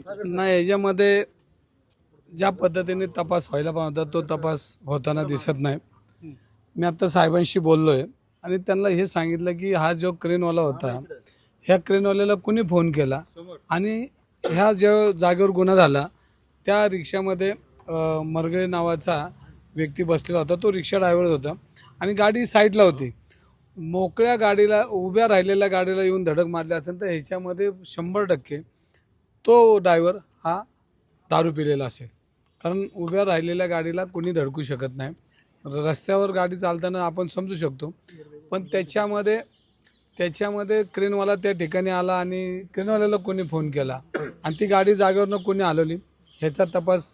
नाही याच्यामध्ये ज्या पद्धतीने तपास व्हायला पाहिजे होता तो तपास होताना दिसत नाही. मी आता साहेबांशी बोललोय आणि त्यांना हे सांगितलं की हा जो क्रेनवाला होता ह्या क्रेनवाल्याला कुणी फोन केला? आणि ह्या ज्या जागेवर गुन्हा झाला त्या रिक्षामध्ये मरगळे नावाचा व्यक्ती बसलेला होता तो रिक्षा ड्रायव्हर होता आणि गाडी साईडला होती. मोकळ्या गाडीला उभ्या राहिलेल्या गाडीला येऊन धडक मारली असेल तर ह्याच्यामध्ये शंभर टक्के तो ड्रायव्हर हा दारू पिलेला असेल. कारण उभ्या राहिलेल्या गाडीला कोणी धडकू शकत नाही. रस्त्यावर गाडी चालताना आपण समजू शकतो. पण त्याच्यामध्ये त्याच्यामध्ये क्रेनवाला त्या ठिकाणी आला आणि क्रेनवाल्याला कोणी फोन केला. आणि ती गाडी जागेवरनं कोणी हलवली ह्याचा तपास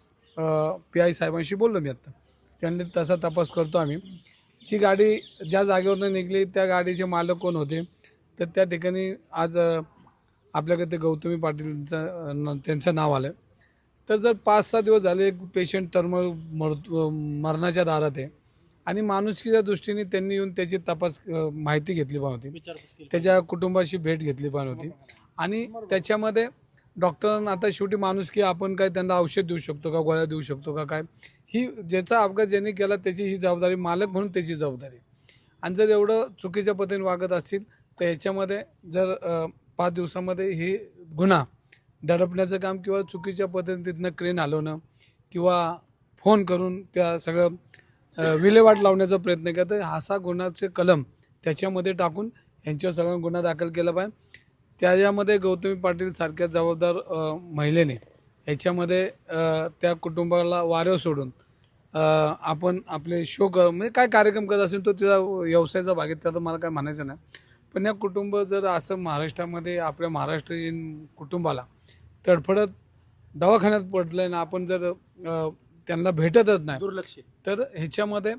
पी आय साहेबांशी बोललो मी आता. त्यांनी तसा तपास करतो आम्ही. जी गाडी ज्या जागेवरनं निघली त्या गाडीचे मालक कोण होते? तर त्या ठिकाणी आज आपल्याकडे ते गौतमी पाटीलचं न- त्यांचं नाव आलं तर जर पाच सहा दिवस झाले एक पेशंट टर्मल मर मरणाच्या दारात आहे. आणि माणुसकीच्या दृष्टीने त्यांनी येऊन त्याची तपास माहिती घेतली पण होती. त्याच्या कुटुंबाशी भेट घेतली पण होती. आणि त्याच्यामध्ये डॉक्टरांना आता शेवटी माणुसकी आपण काय त्यांना औषध देऊ शकतो का गोळ्या देऊ शकतो का काय? ही ज्याचा अपघात ज्यांनी केला त्याची ही जबाबदारी मालक म्हणून त्याची जबाबदारी आणि जर एवढं चुकीच्या पद्धतीने वागत असतील तर याच्यामध्ये जर पाच दिवसामध्ये हे गुन्हा दडपण्याचं काम किंवा चुकीच्या पद्धतीने क्रेन हलवणं किंवा फोन करून त्या सगळं विल्हेवाट लावण्याचा प्रयत्न केला तर असा गुन्ह्याचे कलम त्याच्यामध्ये टाकून यांच्यावर सगळा गुन्हा दाखल केला पाहिजे. त्याच्यामध्ये गौतमी पाटील सारख्या जबाबदार महिलेने याच्यामध्ये त्या कुटुंबाला वाऱ्यावर सोडून आपण आपले शो कर म्हणजे काय कार्यक्रम करत असेल तो तिचा व्यवसायाचा भाग आहे त्याचं मला काय म्हणायचं नाही. पण या कुटुंब जर असं महाराष्ट्रामध्ये आपल्या महाराष्ट्रीयन कुटुंबाला तडफडत दवाखान्यात पडलं ना आपण जर त्यांना भेटतच नाही दुर्लक्ष. तर ह्याच्यामध्ये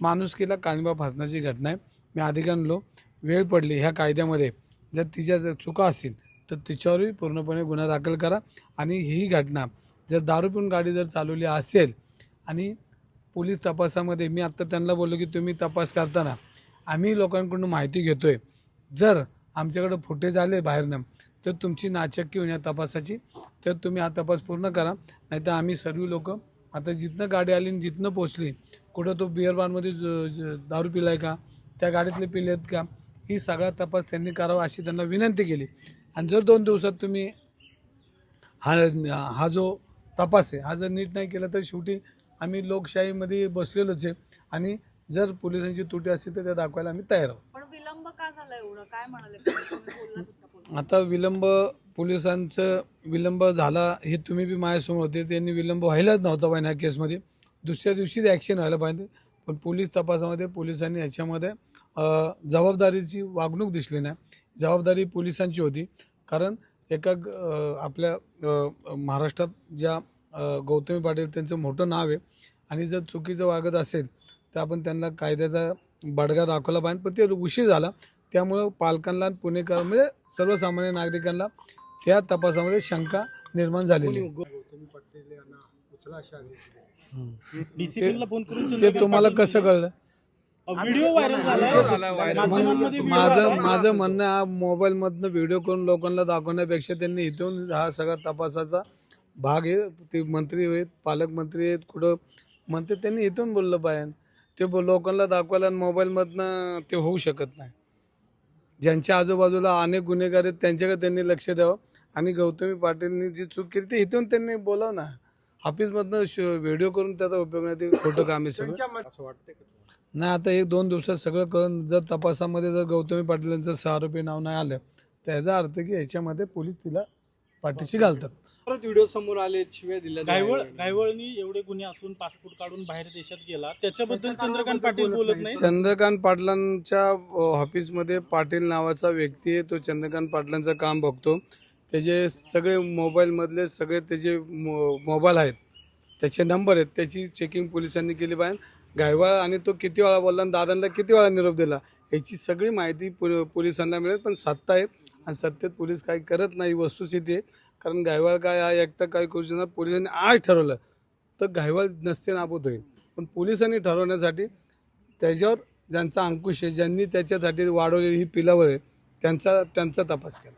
माणुसकीला काळिंबा फासण्याची घटना आहे. मी आधी आणलो. वेळ पडली. ह्या कायद्यामध्ये जर तिच्या जर चुका असतील तर तिच्यावरही पूर्णपणे गुन्हा दाखल करा. आणि ही घटना जर दारू पिऊन गाडी जर चालवली असेल आणि पोलीस तपासामध्ये मी आत्ता त्यांना बोललो की तुम्ही तपास करताना आम्ही लोकांकडून माहिती घेतोय. जर आमच्याकडं फुटेज आले बाहेरनं तर तुमची नाचक्की होण्या तपासाची तर तुम्ही हा तपास पूर्ण करा. नाहीतर आम्ही सर्व लोक आता जिथनं गाडी आली आणि जिथनं पोचली कुठं तो बिअर बारमध्ये दारू पिलाय का त्या गाडीतले पिलेत का ही सगळा तपास त्यांनी करावा अशी त्यांना विनंती केली. आणि जर दोन दिवसात तुम्ही हा हा जो तपास आहे हा जर नीट नाही केला तर शेवटी आम्ही लोकशाहीमध्ये बसलेलोच आहे. आणि जर पोलिसांची त्रुटी असेल तर त्या दाखवायला आम्ही तयार आहोत. विलंब का झाला एवढं? काय म्हणाले तुम्ही? आता विलंब पोलिसांचं विलंब झाला हे तुम्ही बी माझ्यासमोर होते. त्यांनी विलंब व्हायलाच नव्हता पाहिजे ह्या केसमध्ये. दुसऱ्या दिवशीच ॲक्शन व्हायला पाहिजे. पण पोलीस तपासामध्ये पोलिसांनी ह्याच्यामध्ये जबाबदारीची वागणूक दिसली नाही. जबाबदारी पोलिसांची होती. कारण एका ग- आपल्या महाराष्ट्रात ज्या गौतमी पाटील त्यांचं मोठं नाव आहे. आणि जर चुकीचं वागत असेल तर आपण त्यांना कायद्याचा बडगा दाखवला पाहिजे. पण ते उशीर झाला. त्यामुळं पालकांना आणि पुणेकर म्हणजे सर्वसामान्य नागरिकांना त्या तपासामध्ये शंका निर्माण झालेली ते तुम्हाला कसं कळलं? व्हिडिओ व्हायरल माझं माझं म्हणणं हा मोबाईलमधनं व्हिडिओ करून लोकांना दाखवण्यापेक्षा त्यांनी इथून हा सगळा तपासाचा भाग आहे. ते मंत्री आहेत पालकमंत्री आहेत कुठं म्हणते त्यांनी इथून बोललं पाहिजे. ते बो- लोकांना दाखवायला आणि मोबाईलमधनं ते होऊ शकत नाही. ज्यांच्या आजूबाजूला अनेक गुन्हेगार आहेत त्यांच्याकडे त्यांनी लक्ष द्यावं. आणि गौतमी पाटीलनी जी चूक केली ती इथून त्यांनी बोलावं ना. ऑफिसमधनं श- व्हिडिओ करून त्याचा उपयोग नाही ते खोटं काम आहे सगळं. असं? नाही आता एक दोन दिवसात सगळं कळून जर तपासामध्ये जर गौतमी पाटील यांचं सहा आरोपी नाव नाही आलं तर याचा अर्थ की ह्याच्यामध्ये पोलीस तिला पाठीशी घालतात. परत व्हिडिओ समोर आले शिव्या दिल्या गायवळ गायवळनी एवढे गुन्हे असून पासपोर्ट काढून बाहेर देशात गेला. त्याच्याबद्दल चंद्रकांत पाटील बोलत नाही. चंद्रकांत पाटलांच्या ऑफिसमध्ये पाटील नावाचा व्यक्ती आहे. तो चंद्रकांत पाटलांचं काम बघतो. त्याचे सगळे मोबाईलमधले सगळे त्याचे मो- मोबाईल आहेत त्याचे नंबर आहेत त्याची चेकिंग पोलिसांनी केली पाहिजे गायवाळ आणि तो किती वेळा बोलला आणि दादांना किती वेळा निरोप दिला याची सगळी माहिती पो- पोलिसांना मिळेल पण सत्ता आहे. आणि सत्तेत पोलीस काही करत नाही वस्तुस्थिती आहे. कारण गायवाळ काय हा एकटा काय करू शकणार पोलिसांनी आज ठरवलं तर गायवाळ नसते नाबूत होईल. पण पोलिसांनी ठरवण्यासाठी त्याच्यावर ज्यांचा अंकुश आहे ज्यांनी त्याच्यासाठी वाढवलेली ही पिलावळ आहे त्यांचा त्यांचा तपास केला.